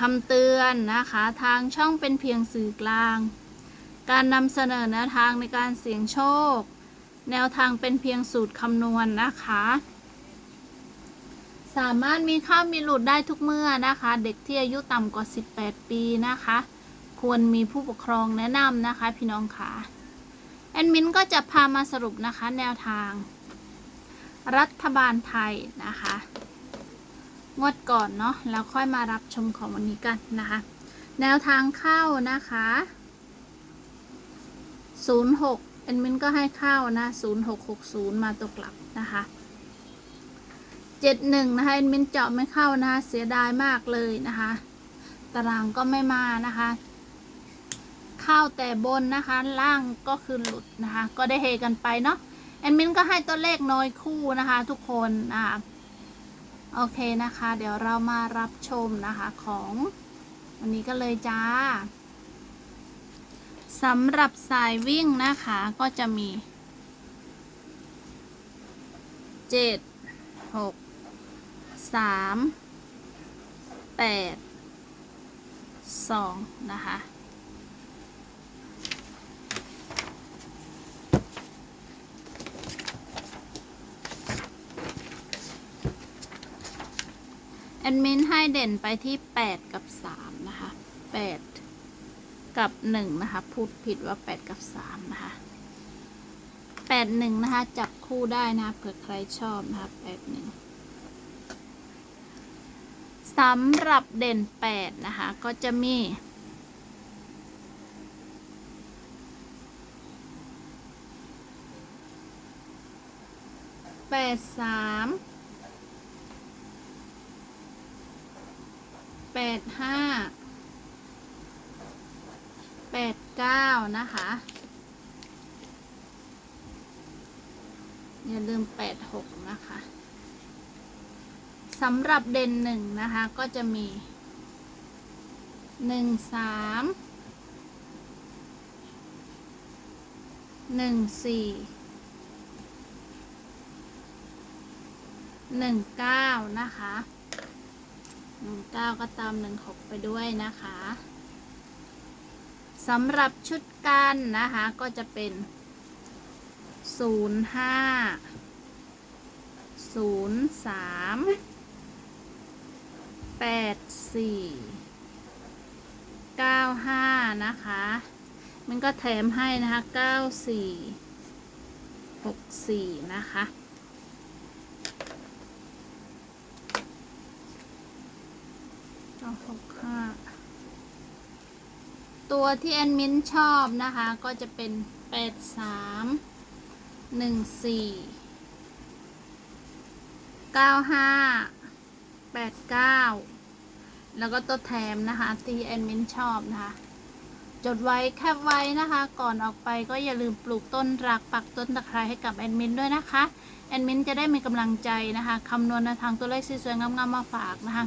คำเตือนนะคะทางช่องเป็นเพียงสื่อกลาง การนำเสนอแนวทางในการเสี่ยงโชค แนวทางเป็นเพียงสูตรคำนวณนะคะ สามารถมีข้ามีหลุดได้ทุกเมื่อนะคะ เด็กที่อายุต่ำกว่า 18 ปีนะคะ ควรมีผู้ปกครองแนะนำนะคะพี่น้องค่ะแอดมินก็จะพามาสรุปนะคะแนวทาง รัฐบาลไทยนะคะ งวดก่อนเนาะแล้วค่อยมารับชมของวันนี้กันนะคะ แนวทางเข้านะคะ 06เอ็นมินก็ให้เข้านะ 0660 มาตกกลับนะคะ 71 นะคะเอ็นมินเจาะไม่เข้านะคะ เสียดายมากเลยนะคะ ตารางก็ไม่มานะคะเข้าแต่บนนะคะล่างก็คือหลุดนะคะ ก็ได้เฮกันไปเนาะแอดมินก็ให้ตัวเลขน้อยคู่นะคะ ทุกคนนะคะ โอเคนะคะ เดี๋ยวเรามารับชมนะคะของวันนี้ก็เลยจ้าสำหรับสายวิ่งนะคะก็จะมีเจ็ดหกสามแปดสองนะคะ แอดมินให้เด่นไปที่ 8 กับ 3 นะคะ 8 กับ 1 นะคะ พูดผิดว่า 8 กับ 3 นะคะ 8 1 นะคะ จับคู่ได้นะคะเผื่อใครชอบนะคะ 8 1สำหรับเด่น 8 นะคะ ก็จะมี แปดสาม แปดห้าแปดเก้านะคะ อย่าลืมแปดหกนะคะสำหรับเด่นหนึ่งนะคะ ก็จะมีหนึ่งสามหนึ่งสี่หนึ่งเก้านะคะ หนึ่งเก้าก็ตามหนึ่งหกไปด้วยนะคะสำหรับชุดกันนะคะ ก็จะเป็นศูนย์ห้าศูนย์สามแปดสี่เก้าห้านะคะ มันก็แถมให้นะคะเก้าสี่หกสี่นะคะ เอาหกห้าตัวที่แอนมินชอบนะคะ ก็จะเป็นแปดสามหนึ่งสี่เก้าห้าแปดเก้าแล้วก็ตัวแถมนะคะที่แอนมินชอบนะคะ จดไว้แคปไว้นะคะ ก่อนออกไปก็อย่าลืมปลูกต้นรักปักต้นตะไคร้ให้กับแอดมินด้วยนะคะแอดมินจะได้มีกำลังใจนะคะคำนวณในทางตัวเลขสวยๆงามๆมาฝากนะคะ